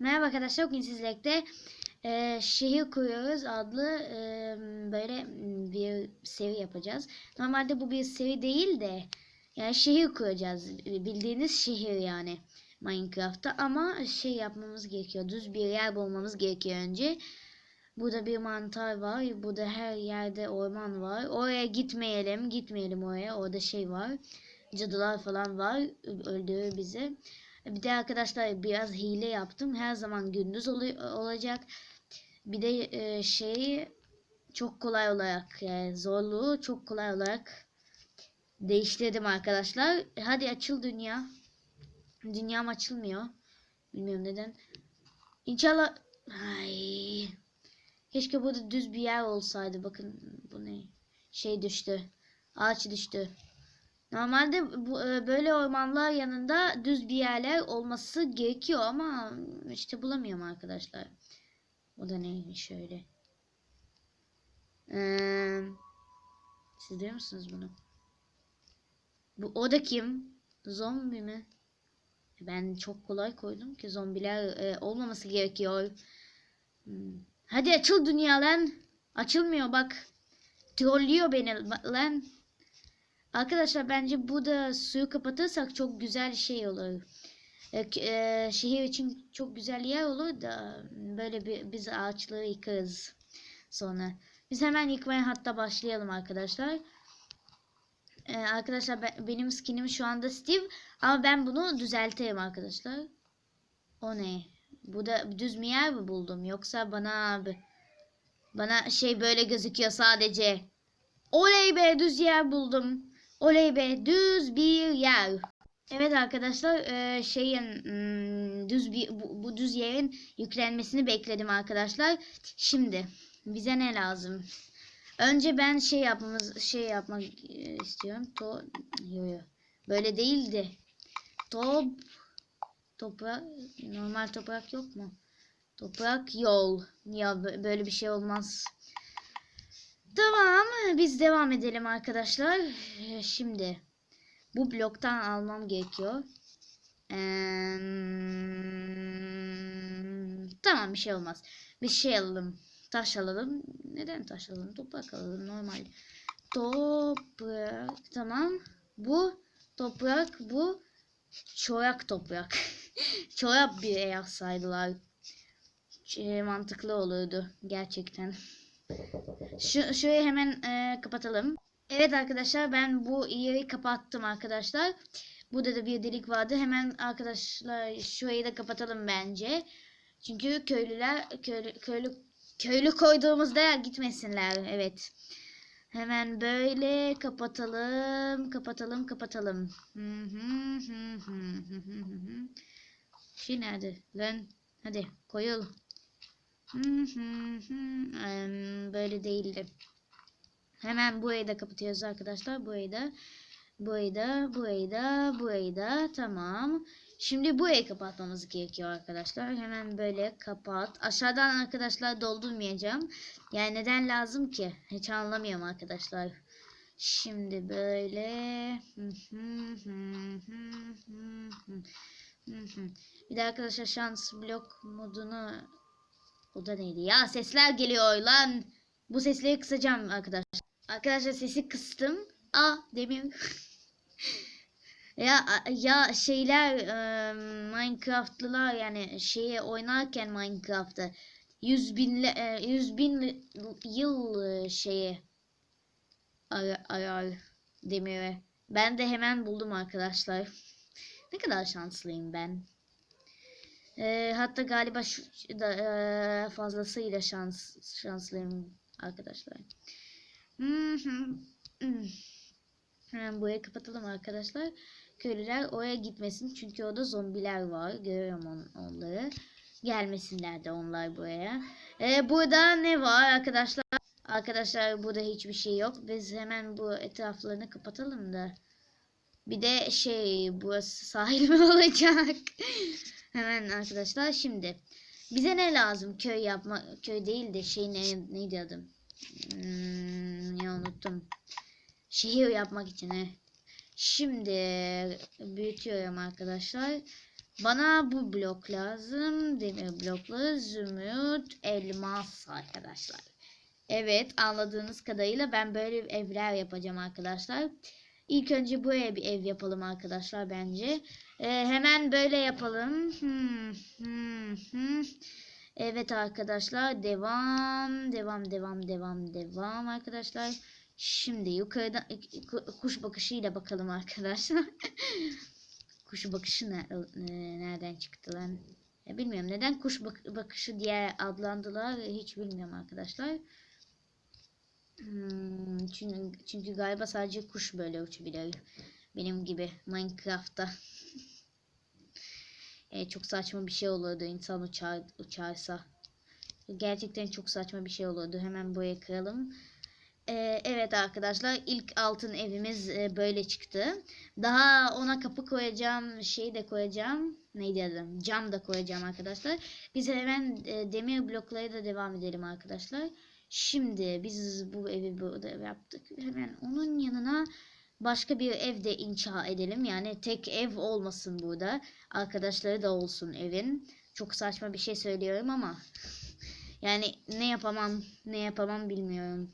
Merhaba arkadaşlar bugün sizlerle e, şehir kuruyoruz adlı e, böyle bir seri yapacağız. Normalde bu bir seri değil de yani şehir kuracağız. Bildiğiniz şehir yani Minecraft'ta ama şey yapmamız gerekiyor. Düz bir yer bulmamız gerekiyor önce. Burada bir mantar var. Burada her yerde orman var. Oraya gitmeyelim. Gitmeyelim oraya. Orada şey var. Cadılar falan var. Öldürür bizi. Bir de arkadaşlar biraz hile yaptım. Her zaman gündüz olu- olacak. Bir de e, şey çok kolay olarak yani zorluğu çok kolay olarak değiştirdim arkadaşlar. Hadi açıl dünya. Dünyam açılmıyor. Bilmiyorum neden. İnşallah ay keşke burada düz bir yer olsaydı. Bakın bu ne? Şey düştü. Ağaç düştü. Normalde bu e, böyle ormanlar yanında düz bir yerler olması gerekiyor ama işte bulamıyorum arkadaşlar. O da neymiş şöyle. Ee, siz duyuyor musunuz bunu? Bu o da kim? Zombi mi? Ben çok kolay koydum ki zombiler e, olmaması gerekiyor. Hmm. Hadi açıl dünya lan. Açılmıyor bak. Trollüyor beni lan. Arkadaşlar bence bu da suyu kapatırsak çok güzel şey olur. E, e, şehir için çok güzel yer olur da böyle bir biz ağaçları yıkarız sonra. Biz hemen yıkmaya hatta başlayalım arkadaşlar. E, arkadaşlar ben- benim skinim şu anda Steve ama ben bunu düzelteyim arkadaşlar. O ne? Bu da düz bir yer mi buldum yoksa bana abi bana şey böyle gözüküyor sadece. Oley be düz yer buldum. Oley be düz bir yer. Evet arkadaşlar eee, şeyin hmm, düz bir bu, bu düz yerin yüklenmesini bekledim arkadaşlar. Şimdi bize ne lazım? Önce ben şey yapmamız şey yapmak e, istiyorum. To yo yo. Böyle değildi. Top toprak normal toprak yok mu? Toprak yol. Ya bö- böyle bir şey olmaz. Tamam, biz devam edelim arkadaşlar. Ee, Şimdi bu bloktan almam gerekiyor. Eee, tamam bir şey olmaz. Bir şey alalım. Taş alalım. Neden taş alalım? Toprak alalım normal. Toprak. Tamam. Bu toprak. Bu çorak toprak. Çorak bir yapsaydılar. Şey, mantıklı olurdu gerçekten. Şu, şurayı hemen e, kapatalım. Evet arkadaşlar ben bu yeri kapattım arkadaşlar. Burada da bir delik vardı. Hemen arkadaşlar şurayı da kapatalım bence. Çünkü köylüler köylü köylü köylü koyduğumuzda gitmesinler. Evet. Hemen böyle kapatalım, kapatalım, kapatalım. Şey nerede? Lan hadi koyul. Böyle değildi. Hemen burayı da kapatıyoruz arkadaşlar. Burayı da. Burayı da. Burayı da. Burayı da. Tamam. Şimdi burayı kapatmamız gerekiyor arkadaşlar. Hemen böyle kapat. Aşağıdan arkadaşlar doldurmayacağım. Yani neden lazım ki? Hiç anlamıyorum arkadaşlar. Şimdi böyle. Bir de arkadaşlar şans blok modunu o da neydi ya? Sesler geliyor lan. Bu sesleri kısacağım arkadaşlar. Arkadaşlar sesi kıstım. Aa demir. ya ya şeyler e, Minecraftlılar yani şeye oynarken Minecraft'ta 100 bin e, 100 bin yıl e, şeye arar. Ben de hemen buldum arkadaşlar. Ne kadar şanslıyım ben. Ee, hatta galiba şu da eee, fazlasıyla şans şanslıyım arkadaşlar. Hemen burayı kapatalım arkadaşlar. Köylüler oraya gitmesin çünkü orada zombiler var. Görüyorum on, onları. Gelmesinler de onlar buraya. Ee, burada ne var arkadaşlar? Arkadaşlar burada hiçbir şey yok. Biz hemen bu etraflarını kapatalım da. Bir de şey burası sahil mi olacak? Hemen arkadaşlar şimdi bize ne lazım köy yapma köy değil de şey ne, neydi adım? Hmm, ya unuttum. Şehir yapmak için he. Şimdi büyütüyorum arkadaşlar. Bana bu blok lazım. Demir blokları, zümrüt, elmas arkadaşlar. Evet anladığınız kadarıyla ben böyle evler yapacağım arkadaşlar. İlk önce buraya bir ev yapalım arkadaşlar bence. Ee, hemen böyle yapalım. Hmm, hmm, hmm. Evet arkadaşlar devam devam devam devam devam arkadaşlar. Şimdi yukarıdan ku- kuş bakışıyla bakalım arkadaşlar. kuş bakışı ne, e, nereden çıktı lan? Bilmiyorum neden kuş bak- bakışı diye adlandılar hiç bilmiyorum arkadaşlar. Hmm, çünkü, çünkü galiba sadece kuş böyle uçabiliyor. Benim gibi Minecraft'ta. E, çok saçma bir şey olurdu insan uçar, uçarsa. Gerçekten çok saçma bir şey olurdu. Hemen buraya kıralım. E, evet arkadaşlar ilk altın evimiz e, böyle çıktı. Daha ona kapı koyacağım, şey de koyacağım. Neydi adı? Cam da koyacağım arkadaşlar. Biz hemen e, demir bloklara da devam edelim arkadaşlar. Şimdi biz bu evi burada yaptık. Hemen onun yanına başka bir ev de inşa edelim. Yani tek ev olmasın burada. Arkadaşları da olsun evin. Çok saçma bir şey söylüyorum ama yani ne yapamam ne yapamam bilmiyorum.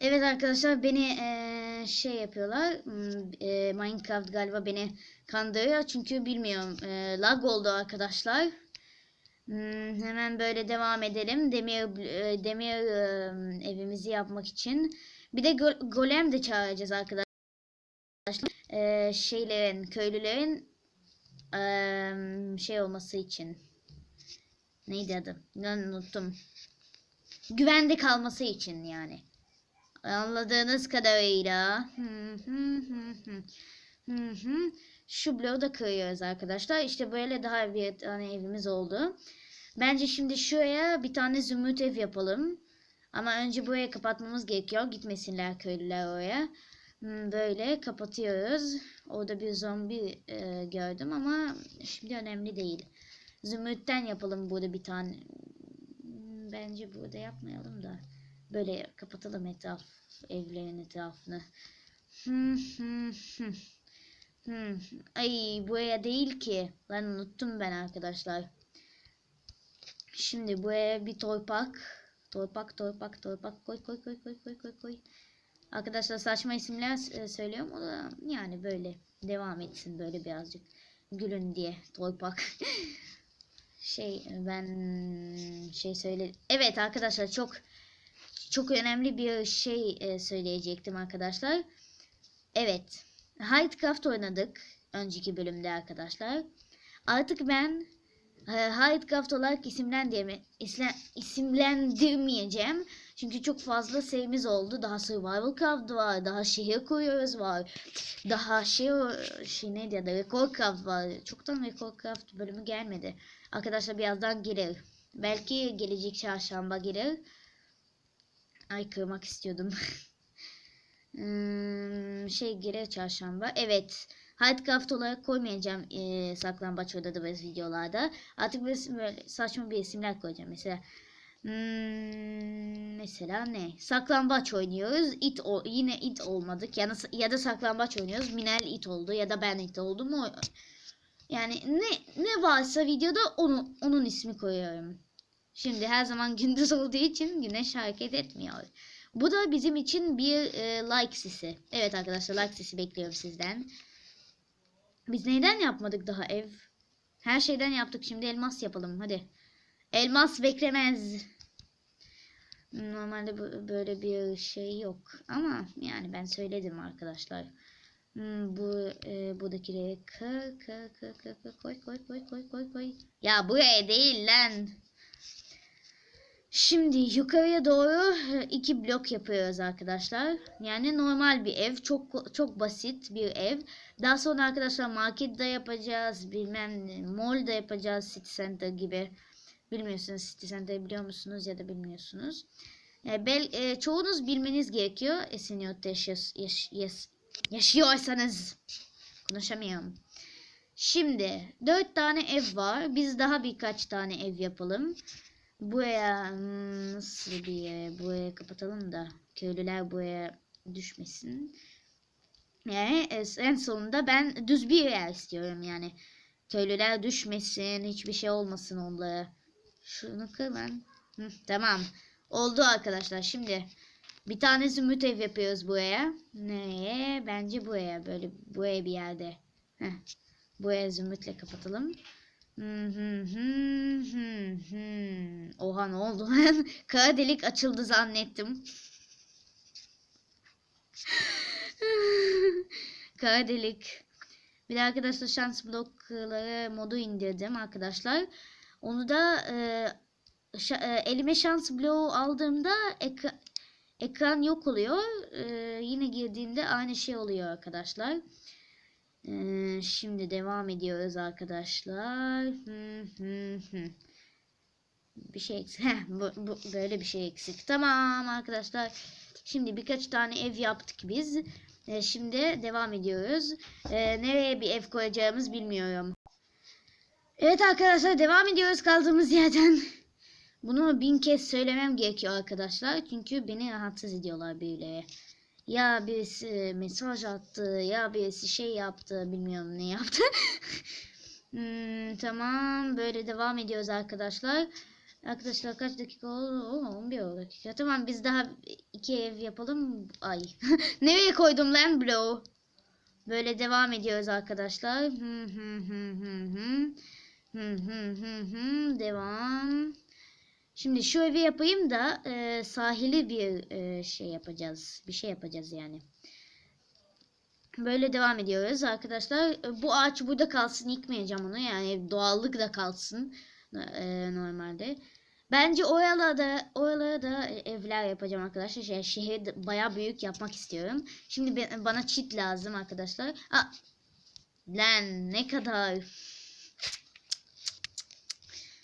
Evet arkadaşlar beni eee, şey yapıyorlar. Hmm, eee, Minecraft galiba beni kandırıyor çünkü bilmiyorum. Eee, lag oldu arkadaşlar. Hmm, hemen böyle devam edelim. Demir e, demir e, evimizi yapmak için. Bir de go- golem de çağıracağız arkadaşlar. Ee, şeylerin, köylülerin eee, şey olması için. Neydi adı? Ben unuttum. Güvende kalması için yani. Anladığınız kadarıyla. Şu bloğu da kırıyoruz arkadaşlar. İşte böyle daha bir tane evimiz oldu. Bence şimdi şuraya bir tane zümrüt ev yapalım. Ama önce buraya kapatmamız gerekiyor. Gitmesinler köylüler oraya. Hmm, Böyle kapatıyoruz. Orada bir zombi e, gördüm ama şimdi önemli değil. Zümrütten yapalım burada bir tane. Hmm, Bence burada yapmayalım da. Böyle kapatalım etraf evlerin etrafını. Hmm. Ay buraya değil ki. Lan unuttum ben arkadaşlar. Şimdi buraya bir torpak. Torpak, torpak, torpak. Koy, koy, koy, koy, koy, koy, koy. Arkadaşlar saçma isimler e, söylüyorum. O da yani böyle devam etsin böyle birazcık. Gülün diye torpak. şey ben şey söyle. Evet arkadaşlar çok çok önemli bir şey e, söyleyecektim arkadaşlar. Evet. Hidecraft oynadık önceki bölümde arkadaşlar. Artık ben e, Hidecraft olarak isimlendirme, isle, isimlendirmeyeceğim. Çünkü çok fazla serimiz oldu. Daha Survival Craft var. Daha şehir kuruyoruz var. Daha şey, şey neydi adı? Record Craft var. Çoktan Record Craft bölümü gelmedi. Arkadaşlar birazdan gelir. Belki gelecek çarşamba gelir. Ay kırmak istiyordum. Hmm, şey gelir çarşamba. Evet. Hidecraft olarak koymayacağım e, saklambaç odada ve videolarda. Artık böyle, saçma bir isimler koyacağım. Mesela hmm, mesela ne? Saklambaç oynuyoruz. It o, yine it olmadık. Ya, ya da saklambaç oynuyoruz. Minel it oldu ya da ben it oldum. O, yani ne ne varsa videoda onu, onun ismi koyuyorum. Şimdi her zaman gündüz olduğu için güneş hareket etmiyor. Bu da bizim için bir e, like sesi. Evet arkadaşlar like sesi bekliyorum sizden. Biz neyden yapmadık daha ev? Her şeyden yaptık. Şimdi elmas yapalım. Hadi. Elmas beklemez. Normalde bu, böyle bir şey yok. Ama yani ben söyledim arkadaşlar. Hmm, bu e, buradakileri kır kır kır koy koy koy koy koy koy. Ya buraya değil lan. Şimdi yukarıya doğru e, iki blok yapıyoruz arkadaşlar. Yani normal bir ev. Çok çok basit bir ev. Daha sonra arkadaşlar market de yapacağız. Bilmem mall da yapacağız. City Center gibi. Bilmiyorsunuz City Center biliyor musunuz ya da bilmiyorsunuz. E, bel, e, çoğunuz bilmeniz gerekiyor. Esenyurt'ta yaşıyors, yaş, yaş, yaşıyorsanız. Konuşamıyorum. Şimdi dört tane ev var. Biz daha birkaç tane ev yapalım. Buraya hmm, nasıl bir yere buraya kapatalım da köylüler buraya düşmesin. Yani en sonunda ben düz bir yer istiyorum yani. Köylüler düşmesin. Hiçbir şey olmasın onlara. Şunu kır lan. Hı, tamam. Oldu arkadaşlar. Şimdi bir tane zümrüt ev yapıyoruz buraya. Nereye? Bence buraya. Böyle buraya bir yerde. Heh. Buraya zümrütle kapatalım. Oha ne oldu lan? Kara delik açıldı zannettim. Kara delik. Bir de arkadaşlar şans blokları modu indirdim arkadaşlar. Onu da e, şa- e, elime şans bloğu aldığımda ekra- ekran yok oluyor. E, yine girdiğimde aynı şey oluyor arkadaşlar. Şimdi devam ediyoruz arkadaşlar. Bir şey eksik. Heh, bu, bu, böyle bir şey eksik. Tamam arkadaşlar. Şimdi birkaç tane ev yaptık biz. E, şimdi devam ediyoruz. E, nereye bir ev koyacağımız bilmiyorum. Evet arkadaşlar devam ediyoruz kaldığımız yerden. Bunu bin kez söylemem gerekiyor arkadaşlar. Çünkü beni rahatsız ediyorlar böyle. Ya birisi mesaj attı ya birisi şey yaptı bilmiyorum ne yaptı. Hmm, tamam böyle devam ediyoruz arkadaşlar. Arkadaşlar kaç dakika oldu? Oo, 11 dakika. Tamam biz daha iki ev yapalım. Ay. Nereye koydum lan bloğu? Böyle devam ediyoruz arkadaşlar. Hı hı hı hı hı. Hı hı hı hı. Devam. Şimdi şu evi yapayım da e, sahili bir e, şey yapacağız. Bir şey yapacağız yani. Böyle devam ediyoruz arkadaşlar. E, Bu ağaç burada kalsın. Yıkmayacağım onu. Yani doğallık da kalsın. e, normalde. Bence oralarda, oralara evler yapacağım arkadaşlar. Şey, şehir de bayağı büyük yapmak istiyorum. Şimdi bana çit lazım arkadaşlar. Aa, lan ne kadar.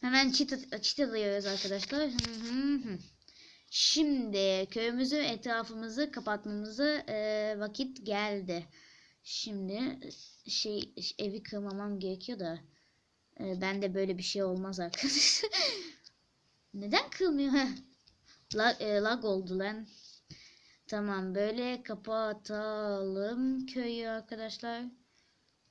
Hemen çit, çit alıyoruz arkadaşlar. Şimdi köyümüzü etrafımızı kapatmamızı e, vakit geldi. Şimdi şey evi kırmamam gerekiyor da e, ben de böyle bir şey olmaz arkadaşlar. Neden kırmıyor? Lag, e, lag oldu lan. Tamam böyle kapatalım köyü arkadaşlar.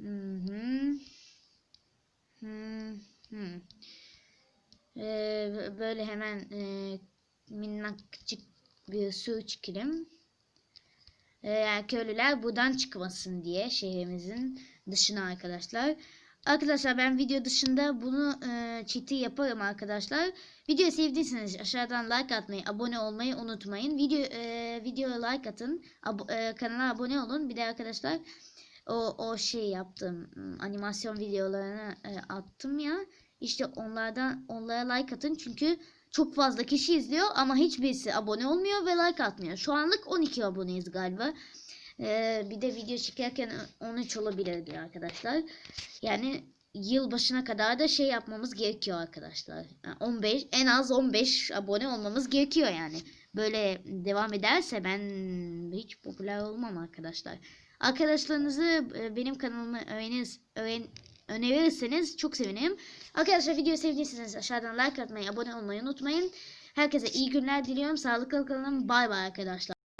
Hı hı. Hı hı. Ee, böyle hemen e, minnakçık bir su çıkırım. Ee, köylüler buradan çıkmasın diye şehrimizin dışına arkadaşlar. Arkadaşlar ben video dışında bunu e, çiti yaparım arkadaşlar. Videoyu sevdiyseniz aşağıdan like atmayı, abone olmayı unutmayın. Video e, videoya like atın, abo- e, kanala abone olun. Bir de arkadaşlar o o şey yaptım. hmm, Animasyon videolarını e, attım ya. İşte onlardan onlara like atın çünkü çok fazla kişi izliyor ama hiçbirisi abone olmuyor ve like atmıyor. Şu anlık 12 aboneyiz galiba. Ee, bir de video çekerken 13 olabilir diyor arkadaşlar. Yani yıl başına kadar da şey yapmamız gerekiyor arkadaşlar. Yani 15 en az 15 abone olmamız gerekiyor yani. Böyle devam ederse ben hiç popüler olmam arkadaşlar. Arkadaşlarınızı e, benim kanalıma öğreniriz, öğren, önerirseniz çok sevinirim. Arkadaşlar videoyu sevdiyseniz aşağıdan like atmayı, abone olmayı unutmayın. Herkese iyi günler diliyorum. Sağlıklı kalın. Bay bay arkadaşlar.